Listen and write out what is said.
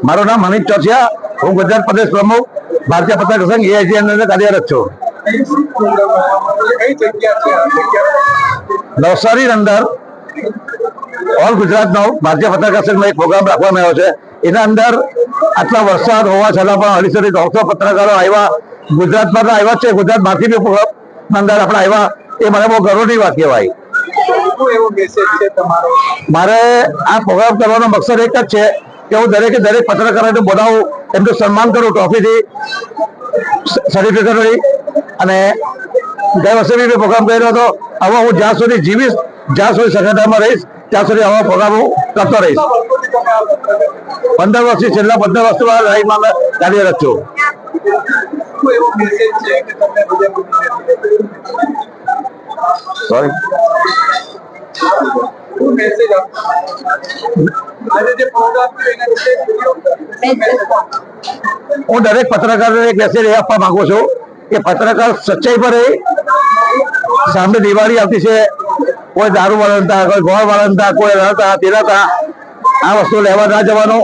મારું નામ મનીષ ચોસિયા હું ગુજરાત પ્રદેશ પ્રમુખ ભારતીય પત્રકાર સંઘ એઆઈસી અંદર કાર્યરત છું. નવસારી અંદર ઓલ ગુજરાતનો ભારતીય પત્રકાર સંઘનો એક પ્રોગ્રામ રાખવામાં આવ્યો છે. એના અંદર આટલા વરસાદ હોવા છતાં પણ હરીસરી દોઢસો પત્રકારો આવ્યા. ગુજરાતમાં તો આવ્યા છે. ગુજરાત બહારથી બી પ્રોગ્રામ અંદર આપણે આવ્યા. એ મને બહુ ગર્વની વાત કહેવાય. મારે આ પ્રોગ્રામ કરવાનો મકસદ એક જ છે. કે હું દરેકે દરેક પત્રકારોને બોલાવું, એમનું સન્માન કરું ટ્રોફીથી સર્ટિફિકેટથી અને ગયા વર્ષે બી પ્રોગ્રામ કર્યો હતો, હવે હું જ્યાં સુધી જીવીશ, જ્યાં સુધી સંગઠનમાં રહીશ, ત્યાં સુધી આવા પ્રોગ્રામ હું કરતો રહીશ. પંદર વર્ષથી છેલ્લા પંદર વર્ષમાં લાઈફમાં મેં કાર્યરત છું સોરી મેસેજ આજે જે? હું દરેક પત્રકારને એક મેસેજ એ આપવા માંગુ છું કે પત્રકાર સચ્ચાઈ પર એ સામે દિવાળી આવતી છે કોઈ દારૂ વાળનતા કોઈ ગોળ વાળનતા કોઈ રહેતા પીરાતા આ વસ્તુ લેવા ના જવાનું.